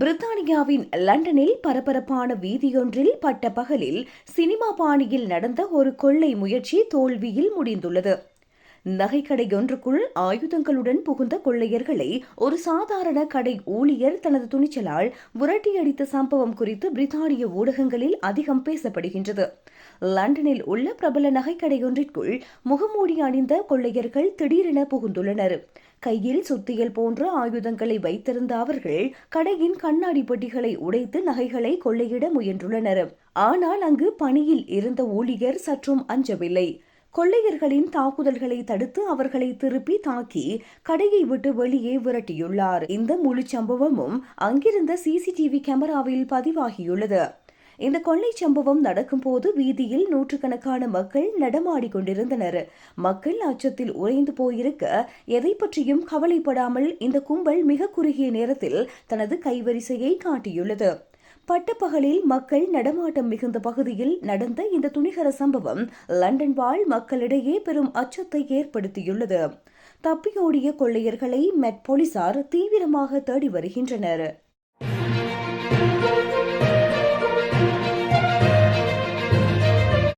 பிரித்தானியாவின் லண்டனில் பரபரப்பான வீதியொன்றில் பட்ட பகலில் சினிமா பாணியில் நடந்த ஒரு கொள்ளை முயற்சி தோல்வியில் முடிந்துள்ளது. நகைக்கடையொன்றுக்குள் ஆயுதங்களுடன் புகுந்த கொள்ளையர்களை ஒரு சாதாரண கடை ஊழியர் தனது துணிச்சலால் விரட்டியடித்த சம்பவம் குறித்து பிரித்தானிய ஊடகங்களில் அதிகம் பேசப்படுகின்றது. லண்டனில் உள்ள பிரபல நகைக்கடை ஒன்றிற்குள் முகமூடி அணிந்த கொள்ளையர்கள் திடீரென புகுந்துள்ளனர். கையில் சுத்தியல் போன்ற ஆயுதங்களை வைத்திருந்த அவர்கள் கடையின் கண்ணாடி பெட்டிகளை உடைத்து நகைகளை கொள்ளையிட முயன்றுள்ளனர். ஆனால் அங்கு பணியில் இருந்த ஊழியர் சற்றும் அஞ்சவில்லை. கொள்ளையர்களின் தாக்குதல்களை தடுத்து அவர்களை திருப்பி தாக்கி கடையை விட்டு வெளியே விரட்டியுள்ளார். இந்த முழு சம்பவமும் அங்கிருந்த சிசிடிவி கேமராவில் பதிவாகியுள்ளது. இந்த கொள்ளை சம்பவம் நடக்கும்போது வீதியில் நூற்றுக்கணக்கான மக்கள் நடமாடி கொண்டிருந்தனர். மக்கள் அச்சத்தில் உறைந்து போயிருக்க எதை பற்றியும் கவலைப்படாமல் இந்த கும்பல் மிக குறுகிய நேரத்தில் தனது கைவரிசையை காட்டியுள்ளது. பட்டப்பகலில் மக்கள் நடமாட்டம் மிகுந்த பகுதியில் நடந்த இந்த துணிகர சம்பவம் லண்டன் வாழ் மக்களிடையே பெரும் அச்சத்தை ஏற்படுத்தியுள்ளது. தப்பியோடிய கொள்ளையர்களை மெட் போலீசார் தீவிரமாக தேடி வருகின்றனர்.